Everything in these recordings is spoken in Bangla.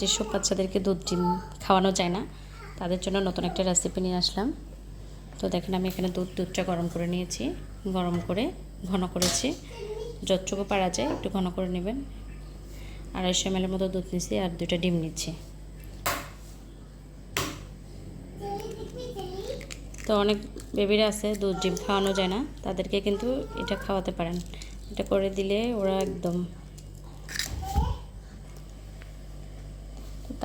যেসব বাচ্চাদেরকে দুধ, ডিম খাওয়ানো যায় না, তাদের জন্য নতুন একটা রেসিপি নিয়ে আসলাম। তো দেখেন, আমি এখানে দুধ, দুধটা গরম করে নিয়েছি, গরম করে ঘন করেছি। যতটুকু পারা যায়, একটু ঘন করে নেবেন। আড়াইশো এম মতো দুধ নিচ্ছি আর দুটো ডিম নিচ্ছি। তো অনেক বেবিরা আছে, দুধ, ডিম খাওয়ানো যায় না, তাদেরকে কিন্তু এটা খাওয়াতে পারেন। এটা করে দিলে ওরা একদম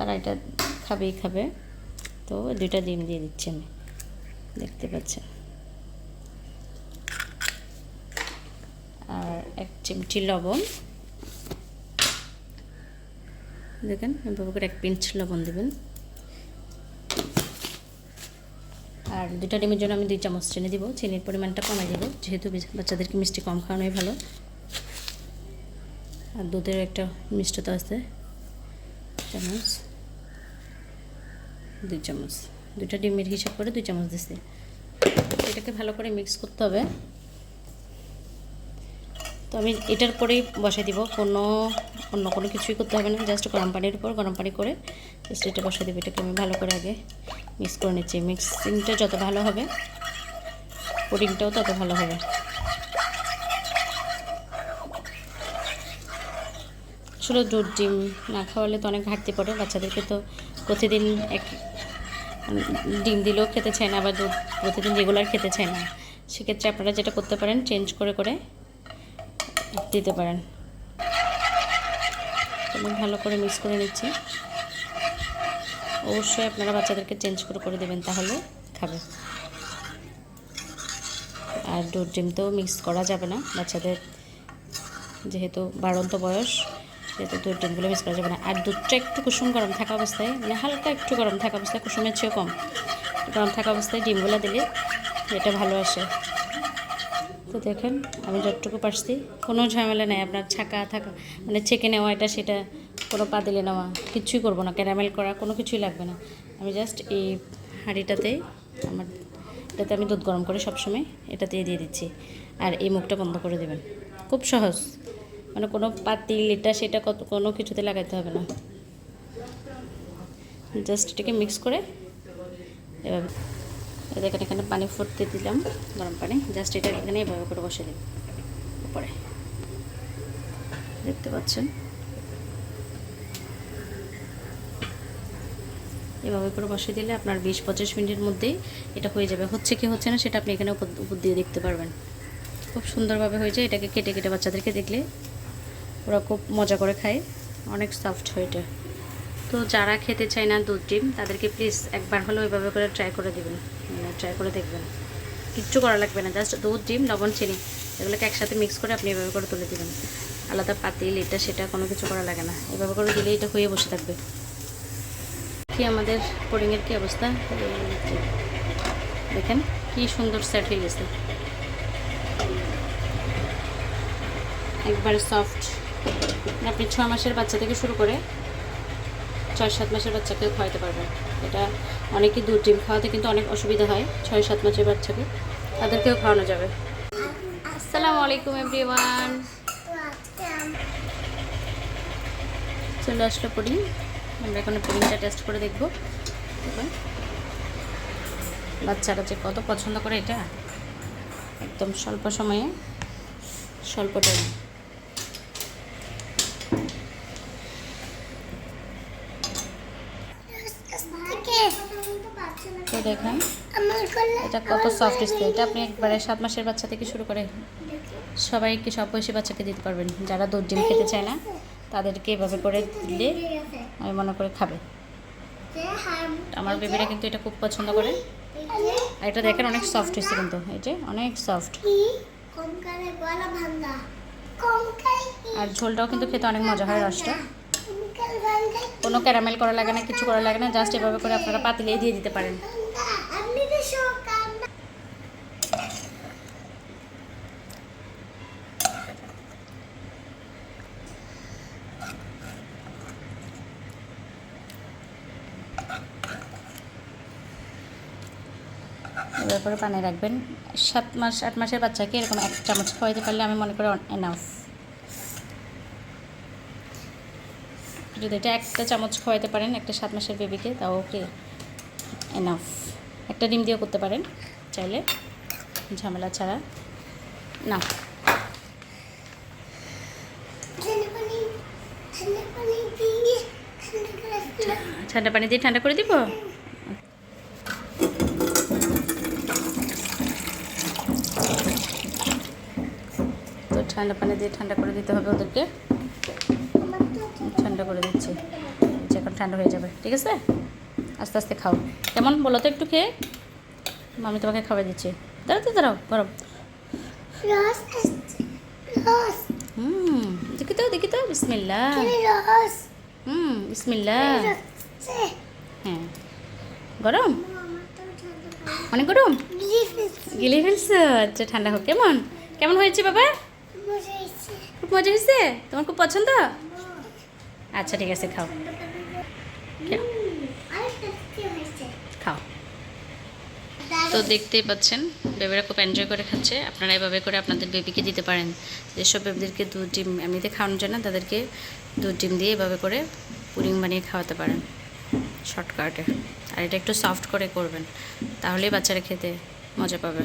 তারা এটা খাবেই খাবে। তো দুইটা ডিম দিয়ে দিচ্ছি আমি। দেখতে পাচ্ছেন। আর এক চিমটি লবণ। দেখেন করে এক পিঞ্চ লবণ দেবেন। আর দুটা ডিমের জন্য আমি দুই চামচ চিনি দিব। চিনির পরিমাণটা কমাই দেবো। যেহেতু বাচ্চাদেরকে মিষ্টি কম খাওয়ানোই ভালো। আর দুধের একটা মিষ্টতা আছে। চামচ। দুই চামচ। দুটা ডিমের হিসাব করে দুই চামচ দিছে। এটাকে ভালো করে মিক্স করতে হবে। তো আমি এটার পরেই বসাই দিব। কোনো অন্য কোনো কিছুই করতে হবে না। জাস্ট গরম পানির উপর গরম পানি করে জাস্ট এটা বসাই দেবো। এটাকে আমি ভালো করে আগে মিক্স করে নিচ্ছি। মিক্সিংটা যত ভালো হবে, পুডিংটাও তত ভালো হবে। আসলে দুধ, ডিম না খাওয়ালে তো অনেক ঘাটতি পড়ে। বাচ্চাদেরকে তো প্রতিদিন এক ডিম দিলেও খেতে চায় না, আবার দুধ প্রতিদিন রেগুলার খেতে চায় না। সেক্ষেত্রে আপনারা যেটা করতে পারেন চেঞ্জ করে করে দিতে পারেন। আমি ভালো করে মিক্স করে নিচ্ছি। অবশ্যই আপনারা বাচ্চাদেরকে চেঞ্জ করে করে দেবেন, তাহলে খাবে। আর দুধ ডিম তো মিক্স করা যাবে না, বাচ্চাদের যেহেতু বাড়ন্ত বয়স। যেহেতু দুধ ডিমগুলো মিক্স করা যাবে না। আর দুধটা একটু কুসুম গরম থাকা অবস্থায় মানে হালকা একটু গরম থাকা অবস্থায়, কুসুমের চেয়েও কম। গরম থাকা অবস্থায় ডিমগুলো দিলে এটা ভালো আসে। তো দেখেন, আমি যতটুকু পারছি, কোনো ঝামেলা নেই। আপনার ছাকা থাকা মানে ছেঁকে নেওয়া, এটা সেটা, কোনো পাতিলে নেওয়া, কিছুই করব না। ক্যারামেল করা, কোনো কিছুই লাগবে না। আমি জাস্ট এই হাঁড়িটাতেই আমার, এটাতে আমি দুধ গরম করে সবসময় এটাতে দিয়ে দিচ্ছি। আর এই মুখটা বন্ধ করে দেবেন। খুব সহজ। মানে কোনো পাতিল এটা সেটা কত, কোনো কিছুতে লাগাইতে হবে না। জাস্ট এটাকে মিক্স করে এভাবে। দেখেন, এখানে পানি ফুটতে দিলাম গরম পানি। জাস্ট এটা এখানে এভাবে করে বসে দিন উপরে। দেখতে পাচ্ছেন? এভাবে করে বসে দিলে আপনার বিশ পঁচিশ মিনিটের মধ্যেই এটা হয়ে যাবে। হচ্ছে কি হচ্ছে না, সেটা আপনি এখানে উপর দিয়ে দেখতে পারবেন। খুব সুন্দরভাবে হয়ে যায় এটাকে কেটে কেটে বাচ্চাদেরকে দেখলে ওরা খুব মজা করে খায়। অনেক সফট হয় এটা। তো যারা খেতে চায় না দুধ ডিম, তাদেরকে প্লিজ একবার হলেও এভাবে করে ট্রাই করে দেবেন মানে ট্রাই করে দেখবেন। কিচ্ছু করা লাগবে না জাস্ট দুধ, ডিম, লবণ, চিনি, এগুলোকে একসাথে মিক্স করে আপনি এভাবে করে তুলে দেবেন। আলাদা পাতিল, এটা, সেটা কোনো কিছু করা লাগে না। এভাবে করে দিলে এটা হয়ে বসে থাকবে। কি আমাদের পোডিংয়ের কী অবস্থা? দেখেন, কি সুন্দর সেট হয়ে গেছে। একবার সফট আপনি ছ মাসের বাচ্চা থেকে শুরু করে ছয় সাত মাসের বাচ্চাকেও খাওয়াতে পারবেন এটা অনেকেই দুধ, ডিম খাওয়াতে কিন্তু অনেক অসুবিধা হয় ছয় সাত মাসের বাচ্চাকে। তাদেরকেও খাওয়ানো যাবে। আসসালামু আলাইকুম, এভরিওয়ান। চলে আসলো পুডিং আমরা এখন পুডিংটা টেস্ট করে দেখব। বাচ্চারা যে কত পছন্দ করে এটা, একদম স্বল্প সময়ে, স্বল্প টাইম। তো দেখেন, এটা কত সফট ইসতে এটা আপনি একবারে সাত মাসের বাচ্চা থেকে শুরু করে সবাইকে, সব বয়সী বাচ্চাকে দিতে পারবেন। যারা দুধ, ডিম খেতে চায় না, তাদেরকে এভাবে করে দিলে, আমি মনে করে খাবে। আমার বেবিরা কিন্তু এটা খুব পছন্দ করে। আর এটা দেখেন, অনেক সফট হয়েছে কিন্তু, এই যে অনেক সফট আর ঝোলটাও কিন্তু খেতে অনেক মজা হয় রসটা। কোনো ক্যারামেল করা লাগে না, কিছু করা লাগে না, জাস্ট এভাবে করে আপনারা পাতিলেই দিয়ে দিতে পারেন। করে পানি রাখবেন। সাত মাস আট মাসের বাচ্চাকে এরকম এক চামচ খাওয়াইতে পারলে আমি মনে করি এনাফ যদি এটা একটা চামচ খাওয়াইতে পারেন একটা সাত মাসের বেবিকে তাও ওকে এনাফ একটা ডিম দিয়েও করতে পারেন চাইলে ঝামেলা ছাড়া। না। ঠান্ডা পানি দিয়ে ঠান্ডা করে দিব? ঠান্ডা পানি দিয়ে ঠান্ডা করে দিতে হবে ওদেরকে। ঠান্ডা করে দিচ্ছি। এখন ঠান্ডা হয়ে যাবে, ঠিক আছে? আস্তে আস্তে খাও। কেমন? বলো তো একটু খেয়ে। আমি তোমাকে খাওয়াই দিচ্ছি। দাঁড়াও তো, দাঁড়াও গরম দেখি তো দেখি তো। বিসমিল্লা হুম বিসমিল্লা হ্যাঁ। গরম? অনেক গরম? গিলে আচ্ছা ঠান্ডা হোক। কেমন? কেমন হয়েছে বাবা। খুব মজা হয়েছে তোমার খুব পছন্দ? আচ্ছা ঠিক আছে খাও। খেও, তো দেখতেই পাচ্ছেন বেবিরা খুব এনজয় করে খাচ্ছে। আপনারা এভাবে করে আপনাদের বেবিকে দিতে পারেন। যেসব বেবিদেরকে দুধ ডিম এমনিতে খাওয়ানো যায় না তাদেরকে দুধ ডিম দিয়ে এভাবে করে পুডিং বানিয়ে খাওয়াতে পারেন। শর্টকাটে। আর এটা একটু সফট করে করবেন। তাহলেই বাচ্চারা খেতে মজা পাবে।